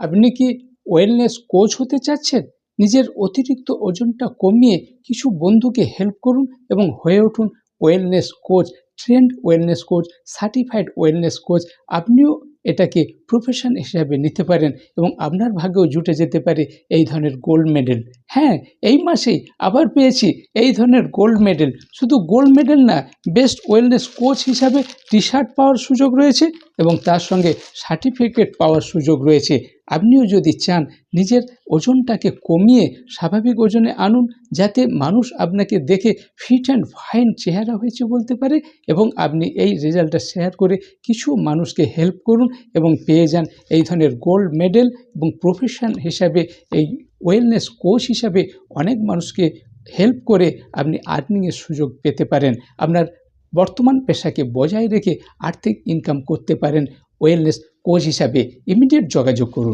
আপনি কি wellness coach হতে চাচ্ছেন? নিজের অতিরিক্ত ওজনটা কমিয়ে কিছু বন্ধুকে হেল্প করুন এবং হয়ে উঠুন wellness coach trained wellness coach certified wellness coach আপনিও এটাকে প্রফেশন হিসাবে নিতে পারেন এবং আপনার ভাগ্যেও জুটে যেতে পারে এই ধরনের গোল্ড মেডেল হ্যাঁ এই মাসেই আবার পেয়েছি এই ধরনের গোল্ড মেডেল শুধু গোল্ড মেডেল না বেস্ট ওয়েলনেস কোচ হিসাবে টি শার্ট পাওয়ার সুযোগ রয়েছে এবং তার সঙ্গে সার্টিফিকেট পাওয়ার সুযোগ রয়েছে। আপনিও যদি চান নিজের ওজনটাকে কমিয়ে স্বাভাবিক ওজনে আনুন যাতে মানুষ আপনাকে দেখে ফিট অ্যান্ড ফাইন চেহারা হয়েছে বলতে পারে এবং আপনি এই রেজাল্টটা শেয়ার করে কিছু মানুষকে হেল্প করুন এবং পেয়ে যান এই ধরনের গোল্ড মেডেল এবং প্রফেশন হিসাবে এই ওয়েলনেস কোচ হিসাবে অনেক মানুষকে হেল্প করে আপনি আর্নিংয়ের সুযোগ পেতে পারেন। আপনার বর্তমান পেশাকে বজায় রেখে আর্থিক ইনকাম করতে পারেন। ওয়েলনেস কোচ হিসাবে ইমিডিয়েট যোগাযোগ করুন।